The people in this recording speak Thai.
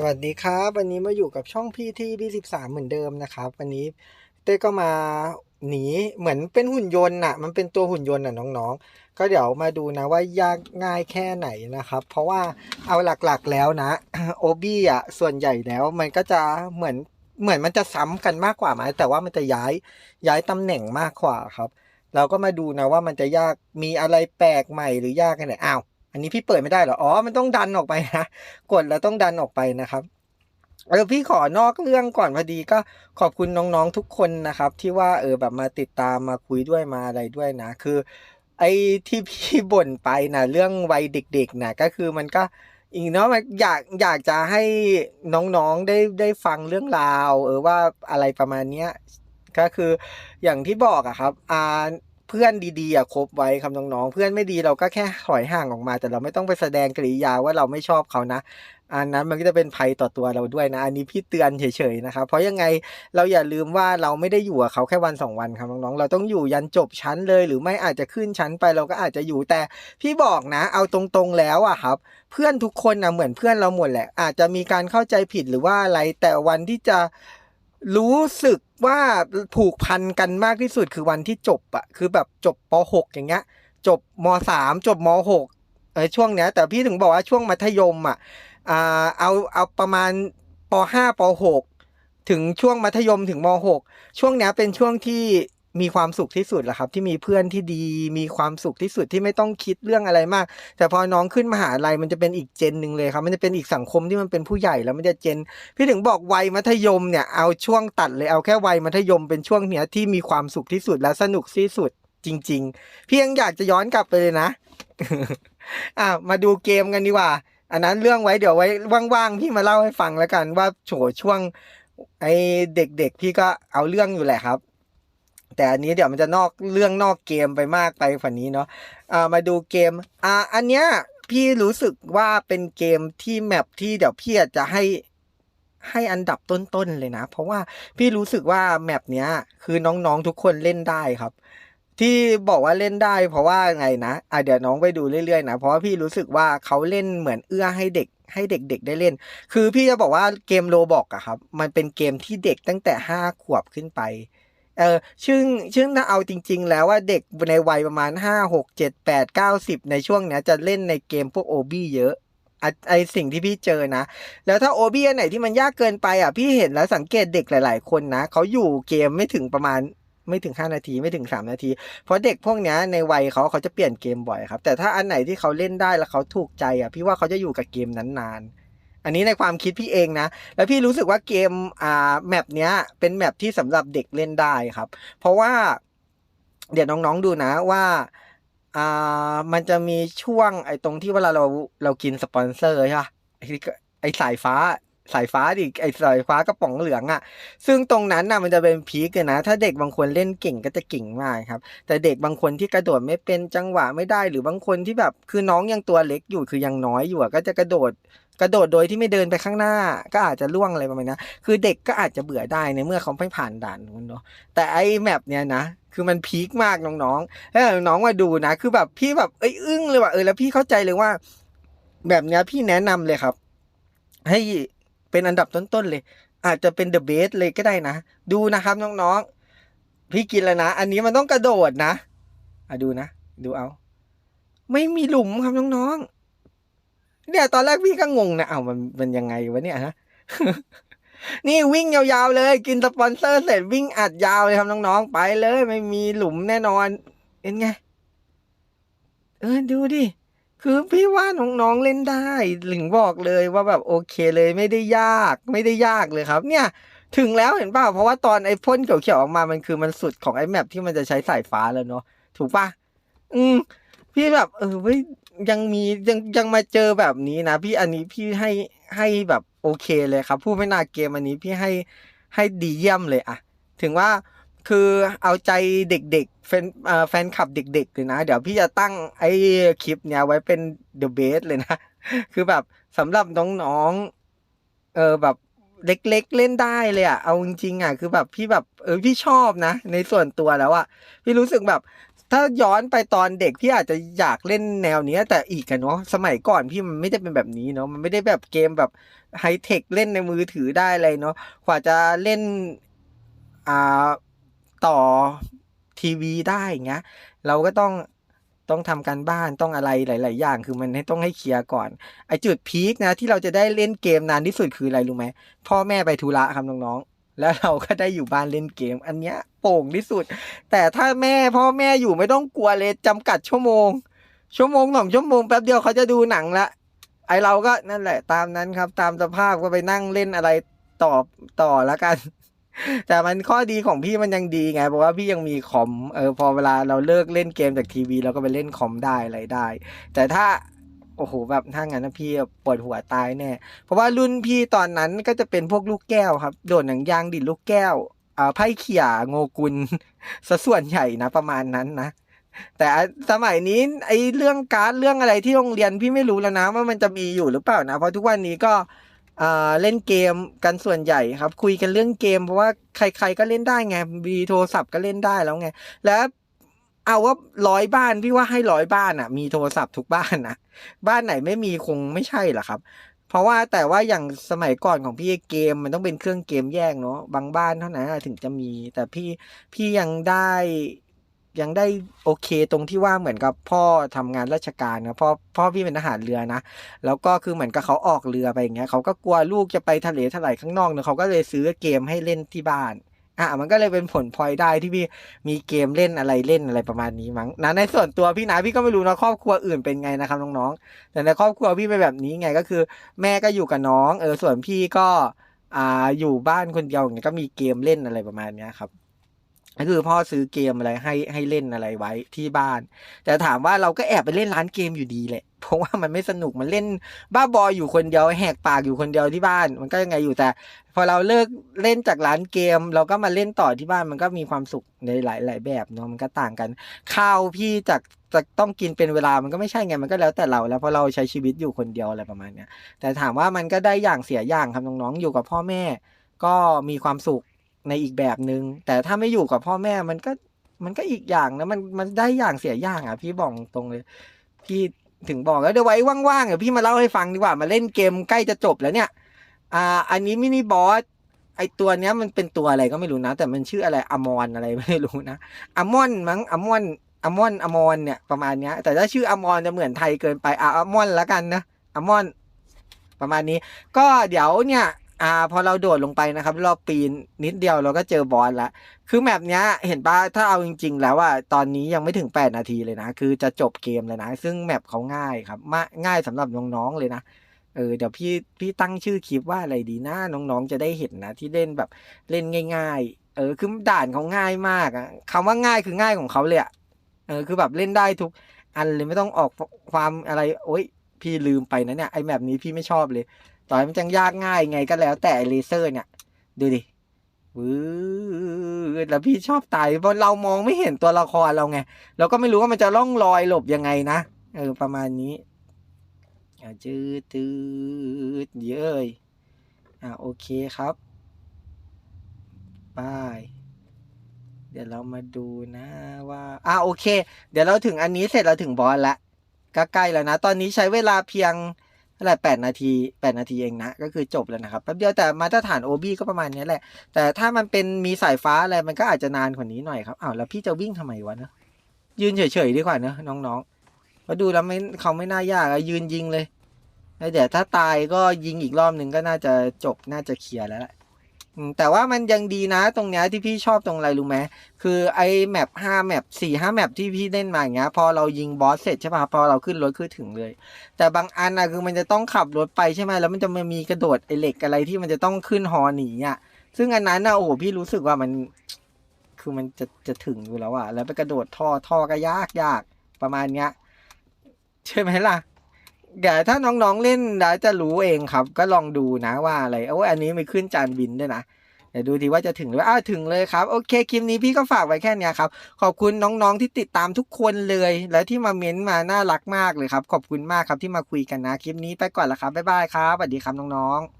สวัสดีครับ วันนี้มาอยู่กับช่องพี่ที่พี่สิบสามเหมือนเดิมนะครับ วันนี้เต้ก็มาหนีเหมือนเป็นหุ่นยนต์น่ะ มันเป็นตัวหุ่นยนต์น่ะน้องๆ ก็เดี๋ยวมาดูนะว่ายากง่ายแค่ไหนนะครับ เพราะว่าเอาหลักๆแล้วนะโอบี้อะส่วนใหญ่แล้วมันก็จะเหมือนเหมือนมันจะซ้ำกันมากกว่าไหมแต่ว่ามันจะย้ายย้ายตำแหน่งมากกว่าครับ เราก็มาดูนะว่ามันจะยากมีอะไรแปลกใหม่หรือยากกันไหนอ้าว นนี้พี่เปิดไม่ได้เหรอ อ๋อ มันต้องดันออกไปนะ กดแล้วต้องดันออกไปนะครับ เออพี่ขอนอกเรื่องก่อนพอดีก็ขอบคุณน้องๆทุกคนนะครับ ที่ว่าเออแบบมาติดตามมาคุยด้วยมาอะไรด้วยนะ คือ ไอ้ที่พี่บ่นไปนะเรื่องวัยเด็กๆนะก็คือมันก็อีกเนาะมันอยากอยากจะให้น้องๆได้ได้ฟังเรื่องราว เออว่าอะไรประมาณเนี้ยก็คืออย่างที่บอกอะครับอ่า เพื่อนดีๆอะคบไว้ครับน้องๆ เพื่อนไม่ดีเราก็แค่ถอยห่างออกมา แต่เราไม่ต้องไปแสดงกริยาว่าเราไม่ชอบเขานะอันนั้นมันก็จะเป็นภัยต่อตัวเราด้วยนะ อันนี้พี่เตือนเฉยๆนะครับ เพราะยังไงเราอย่าลืมว่าเราไม่ได้อยู่กับเขาแค่วันสองวันครับน้องๆ เราต้องอยู่ยันจบชั้นเลย หรือไม่อาจจะขึ้นชั้นไปเราก็อาจจะอยู่แต่พี่บอกนะ เอาตรงๆแล้วอะครับ เพื่อนทุกคนนะเหมือนเพื่อนเราหมดแหละ อาจจะมีการเข้าใจผิดหรือว่าอะไรแต่วันที่จะ รู้สึกว่าผูกพันกันมากที่สุดคือวันที่จบอะคือแบบจบป .6 อย่างเงี้ย จบม .3 จบม .6 เออช่วงเนี้ย แต่พี่ถึงบอกว่าช่วงมัธยมอะอ่าเอาเอาประมาณป .5 ป .6 ถึงช่วงมัธยมถึงม .6 ช่วงเนี้ยเป็นช่วงที่ มีความสุขที่สุดแหละครับ ที่มีเพื่อนที่ดี มีความสุขที่สุดที่ไม่ต้องคิดเรื่องอะไรมาก แต่พอน้องขึ้นมหาลัยมันจะเป็นอีกเจนหนึ่งเลยครับ มันจะเป็นอีกสังคมที่มันเป็นผู้ใหญ่แล้วมันจะเจน พี่ถึงบอกวัยมัธยมเนี่ยเอาช่วงตัดเลยเอาแค่วัยมัธยมเป็นช่วงเนี้ยที่มีความสุขที่สุดและสนุกที่สุดจริงๆพี่ยังอยากจะย้อนกลับไปเลยนะอะมาดูเกมกันดีกว่า อันนั้นเรื่องไว้เดี๋ยวไว้ว่างๆพี่มาเล่าให้ฟังแล้วกันว่าโฉช่วงไอ้เด็กๆพี่ก็เอาเรื่องอยู่แหละครับ แต่อันนี้เดี๋ยวมันจะนอกเรื่องนอกเกมไปมากไปฝันนี้เนาะอ่ามาดูเกมอ่าอันเนี้ยพี่รู้สึกว่าเป็นเกมที่แมปที่เดี๋ยวพี่จจะให้ให้อันดับต้นๆเลยนะ เพราะว่าพี่รู้สึกว่าแมปเนี้ย คือน้องๆทุกคนเล่นได้ครับ ที่บอกว่าเล่นได้ เพราะว่าไงนะอะเดี๋ยวน้องไปดูเรื่อยๆนะเพราะว่าพี่รู้สึกว่าเขาเล่นเหมือนเอื้อให้เด็กให้เด็กๆได้เล่น คือพี่จะบอกว่าเกมโลบอกอะครับ มันเป็นเกมที่เด็กตั้งแต่ห้าขวบขึ้นไป เออซึ่งซึ่งถ้าเอาจริง ๆ แล้วว่าเด็กในวัยประมาณห้าหกเจ็ดแปดเก้าสิบในช่วงเนี้ยจะเล่นในเกมพวกโอบี้เยอะไอสิ่งที่พี่เจอนะ แล้วถ้าโอบี้อันไหนที่มันยากเกินไปอะพี่เห็นแล้วสังเกตเด็กหลาย ๆ คนนะเขาอยู่เกมไม่ถึงประมาณไม่ถึง 5 นาทีไม่ถึง 3 นาที เพราะเด็กพวกนี้ในวัยเขาเขาจะเปลี่ยนเกมบ่อยครับ แต่ถ้าอันไหนที่เขาเล่นได้แล้วเขาถูกใจอะพี่ว่าเขาจะอยู่กับเกมนั้นนาน อันนี้ในความคิดพี่เองนะ แล้วพี่รู้สึกว่าเกมอ่าแมปเนี้ยเป็นแมปที่สำหรับเด็กเล่นได้ครับ เพราะว่า เดี๋ยวน้องๆดูนะว่าอ่ามันจะมีช่วงไอ้ตรงที่เวลาเราเรากินสปอนเซอร์ใช่ปะไอ้ที่ไอ้สายฟ้าสายฟ้าดิไอ้สายฟ้ากระป๋องเหลืองอะ่ะ ซึ่งตรงนั้นน่ะมันจะเป็นพีคเลยนะ ถ้าเด็กบางคนเล่นเก่งก็จะเก่งมากครับ แต่เด็กบางคนที่กระโดดไม่เป็นจังหวะไม่ได้ หรือบางคนที่แบบคือน้องยังตัวเล็กอยู่คือยังน้อยอยู่ก็จะกระโดด กระโดดโดยที่ไม่เดินไปข้างหน้า ก็อาจจะล่วงอะไรประมาณนี้คือเด็กก็อาจจะเบื่อได้ในเมื่อเขาไม่ผ่านด่านนู้นเนาะแต่ไอ้แมปเนี้ยนะคือมันพีคมากน้องๆถ้น้องมาดูนะ คือแบบพี่แบบเอ้ยอึ้งเลยว่ะเออแล้วพี่เข้าใจเลยว่า แบบเนี้ยพี่แนะนำเลยครับ ให้เป็นอันดับต้นๆเลย อาจจะเป็นเดอะเบสเลยก็ได้นะ ดูนะครับน้องๆ พี่กินแล้วนะ อันนี้มันต้องกระโดดนะอะดูนะ ดูเอา ไม่มีหลุมครับน้องๆ เนี่ยตอนแรกพี่ก็งงนะเอ้ามันมันยังไงวะเนี่ยฮะนี่วิ่งยาวๆเลย กินสปอนเซอร์เสร็จวิ่งอัดยาวเลยครับน้องๆไปเลย ไม่มีหลุมแน่นอนเห็นไง เออดูดิคือพี่ว่าน้องๆเล่นได้ถึงบอกเลยว่าแบบโอเคเลยไม่ได้ยาก ไม่ได้ยากเลยครับ เนี่ย ถึงแล้วเห็นป่าเพราะว่าตอนไอ้พ่นเขียวๆออกมามันคือมันสุดของไอ้แมปที่มันจะใช้สายฟ้าแล้วเนาะถูกปะอืมพี่แบบเออเว้ย ยังมียังยังมาเจอแบบนี้นะพี่อันนี้พี่ให้ให้แบบโอเคเลยครับ ผู้ไม่นาเกมอันนี้พี่ให้ให้ดีเยี่ยมเลยอะถึงว่าคือเอาใจเด็กๆแฟนแฟนคลับเด็กๆเลยนะ เดี๋ยวพี่จะตั้งไอ้คลิปเนี้ยไว้เป็นเดอะเบสเลยนะ คือแบบสำหรับน้องๆเออแบบ เล็กๆเล่นได้เลยอะเอาจริงๆอะคือแบบพี่แบบเออพี่ชอบนะ ในส่วนตัวแล้วอะพี่รู้สึกแบบ ถ้าย้อนไปตอนเด็กพี่อาจจะอยากเล่นแนวนี้แต่อีกกันเนาะสมัยก่อนพี่มันไม่ได้เป็นแบบนี้เนาะมันไม่ได้แบบเกมแบบไฮเทคเล่นในมือถือได้เลยเนาะกว่าจะเล่นอ่าต่อทีวีได้อย่างเงี้ย เราก็ต้อง ต้องทำการบ้านต้องอะไรหลาย ๆ อย่าง คือมันให้ต้องให้เคลียร์ก่อน ไอจุดพีคนะที่เราจะได้เล่นเกมนานที่สุดคืออะไรรู้ไหมพ่อแม่ไปธุระครับน้องๆแล้วเราก็ได้อยู่บ้านเล่นเกม อันเนี้ยโป่งที่สุด แต่ถ้าแม่พ่อแม่อยู่ไม่ต้องกลัวเลยจำกัดชั่วโมง ชั่วโมงสองชั่วโมงแป๊บเดียวเขาจะดูหนังละไอเราก็นั่นแหละตามนั้นครับ ตามสภาพก็ไปนั่งเล่นอะไรต่อต่อแล้วกัน แต่มันข้อดีของพี่มันยังดีไงเพราะว่าพี่ยังมีคอมเออพอเวลาเราเลิกเล่นเกมจากทีวีเราก็ไปเล่นคอมได้อะไรได้ แต่ถ้าโอ้โหแบบถ้างั้นนะพี่ปวดหัวตายแน่เพราะว่ารุ่นพี่ตอนนั้นก็จะเป็นพวกลูกแก้วครับ โดดหนังยางดิดลูกแก้วอ่าไพ่เขี่ยโงกุลซะส่วนใหญ่นะประมาณนั้นนะแต่สมัยนี้ไอ้เรื่องการ์ดเรื่องอะไรที่โรงเรียนพี่ไม่รู้แล้วนะว่ามันจะมีอยู่หรือเปล่านะ เพราะทุกวันนี้ก็ อ่าเล่นเกมกันส่วนใหญ่ครับ คุยกันเรื่องเกมเพราะว่าใคร ๆ ก็เล่นได้ไงมีโทรศัพท์ก็เล่นได้แล้วไง แล้วเอาว่าร้อยบ้านพี่ว่าให้ร้อยบ้านอะ มีโทรศัพท์ทุกบ้านนะบ้านไหนไม่มีคงไม่ใช่หรอครับ เพราะว่าแต่ว่าอย่างสมัยก่อนของพี่เกมมันต้องเป็นเครื่องเกมแยกเนาะบางบ้านเท่านั้นถึงจะมี แต่พี่พี่ยังได้ ยังได้โอเคตรงที่ว่าเหมือนกับพ่อทำงานราชการนะพ่อพ่อพี่เป็นทหารเรือนะ แล้วก็คือเหมือนกับเขาออกเรือไปอย่างเงี้ยเขาก็กลัวลูกจะไปทะเลถลายข้างนอกเนะเขาก็เลยซื้อเกมให้เล่นที่บ้านอะมันก็เลยเป็นผลพลอยได้ที่พี่มีเกมเล่นอะไรเล่นอะไรประมาณนี้มั้งนะในส่วนตัวพี่นะพี่ก็ไม่รู้นะครอบครัวอื่นเป็นไงนะครับน้องๆแต่ในครอบครัวพี่เป็นแบบนี้ไงก็คือ แม่ก็อยู่กับน้อง เออส่วนพี่ก็อ่าอยู่บ้านคนเดียวอย่างเงี้ยก็มีเกมเล่นอะไรประมาณเนี้ยครับ ก็คือพ่อซื้อเกมอะไรให้ให้เล่นอะไรไว้ที่บ้าน แต่ถามว่าเราก็แอบไปเล่นร้านเกมอยู่ดีแหละ เพราะว่ามันไม่สนุกมันเล่นบ้าบออยู่คนเดียวแหกปากอยู่คนเดียวที่บ้าน มันก็ยังไงอยู่แต่ พอเราเลิกเล่นจากร้านเกม เราก็มาเล่นต่อที่บ้านมันก็มีความสุขในหลายหลายแบบเนาะมันก็ต่างกัน ข้าวพี่จากจะต้องกินเป็นเวลามันก็ไม่ใช่ไงมันก็แล้วแต่เราแล้วเพราะเราใช้ชีวิตอยู่คนเดียวอะไรประมาณเนี้ยแต่ถามว่ามันก็ได้อย่างเสียอย่างครับน้องๆอยู่กับพ่อแม่ก็มีความสุข ในอีกแบบหนึง่งแต่ถ้าไม่อยู่กับพ่อแม่มันก็มันก็อีกอย่างนะมันมันได้อย่างเสียอย่างอะ พี่บอกตรงเลย พี่ถึงบอกแล้วเดี๋ยวไว้ว่างๆเดี๋ยวพี่มาเล่าให้ฟังดีกว่ามาเล่นเกมใกล้จะจบแล้วเนี่ย อ่า อันนี้มินิบอสไอตัวเนี้ยมันเป็นตัวอะไรก็ไม่รู้นะ แต่มันชื่ออะไรอมอนอะไรไม่รู้นะอมอนมั้งอมอนอมอนอมอนเนี่ยประมาณเนี้ย แต่ถ้าชื่ออมอนจะเหมือนไทยเกินไปอะอมอนละกันนะอมอน ประมาณนี้ ก็เดี๋ยวเนี่ย อ่าพอเราโดดลงไปนะครับเราปีนนิดเดียวเราก็เจอบอสละคือแมปเนี้ยเห็นปะถ้าเอาจริง ๆ แล้วอะตอนนี้ยังไม่ถึง 8 นาทีเลยนะ คือจะจบเกมเลยนะ ซึ่งแมปเขาง่ายครับมาง่ายสำหรับน้องๆเลยนะเออเดี๋ยวพี่พี่ตั้งชื่อคลิปว่าอะไรดีนะน้องๆจะได้เห็นนะ ที่เล่นแบบเล่นง่าย ๆ เออคือด่านเขาง่ายมากอะคำว่าง่ายคือง่ายของเขาเลยอะเออคือแบบเล่นได้ทุกอันเลยไม่ต้องออกความอะไร โอ๊ยพี่ลืมไปนะเนี่ยไอแมปนี้พี่ไม่ชอบเลย ต่อให้มันจังยากง่ายไงก็แล้วแต่เลเซอร์เนี่ย ดูดิวืดแล้วพี่ชอบตายเพราะเรามองไม่เห็นตัวละครเราไงเราก็ไม่รู้ว่ามันจะล่องลอยหลบยังไงนะเออประมาณนี้อ่าจืดจืดเย้ยอ่าโอเคครับบายเดี๋ยวเรามาดูนะว่า อ่าโอเค เดี๋ยวเราถึงอันนี้เสร็จเราถึงบอสละก็ใกล้แล้วนะ ตอนนี้ใช้เวลาเพียง เท่าไหร่แปดนาทีแปดนาทีเองนะ ก็คือจบแล้วนะครับแป๊บเดียวแต่มาตรฐานโอบีก็ประมาณนี้แหละ แต่ถ้ามันเป็นมีสายฟ้าอะไรมันก็อาจจะนานกว่านี้หน่อยครับอ้าวแล้วพี่จะวิ่งทำไมวะเนอะยืนเฉยๆดีกว่าเนอะน้องๆเพราะดูแล้วไม่เขาไม่น่ายากอะยืนยิงเลยแล้วเดี๋ยวถ้าตายก็ยิงอีกรอบหนึ่งก็น่าจะจบน่าจะเคลียร์แล้วแหละ แต่ว่ามันยังดีนะตรงเนี้ยที่พี่ชอบตรงอะไรรู้ไหมคือไอ้แมปห้าแมปสี่ห้าแมปที่พี่เล่นมาอย่างเงี้ยพอเรายิงบอสเสร็จใช่ป่ะพอเราขึ้นรถขึ้นถึงเลย แต่บางอันอะคือมันจะต้องขับรถไปใช่ไหมแล้วมันจะมีกระโดดไอ้เหล็กอะไรที่มันจะต้องขึ้นฮอหนีอะซึ่งอันนั้นนะโอ้โหพี่รู้สึกว่ามันคือมันจะจะถึงอยู่แล้วอะแล้วไปกระโดดท่อท่อก็ยากยากประมาณเนี้ยใช่ไหมล่ะ เดี๋ยวถ้าน้องๆเล่นแล้วจะรู้เองครับ ก็ลองดูนะว่าอะไรโอ้อันนี้มีขึ้นจานบินด้วยนะเดี๋ยวดูทีว่าจะถึงหรืออ้าวถึงเลยครับ โอเคคลิปนี้พี่ก็ฝากไว้แค่นี้ครับ ขอบคุณน้องๆที่ติดตามทุกคนเลย และที่มาเม้นมาน่ารักมากเลยครับ ขอบคุณมากครับที่มาคุยกันนะ คลิปนี้ไปก่อนละครับบ๊ายบายครับสวัสดีครับน้องๆ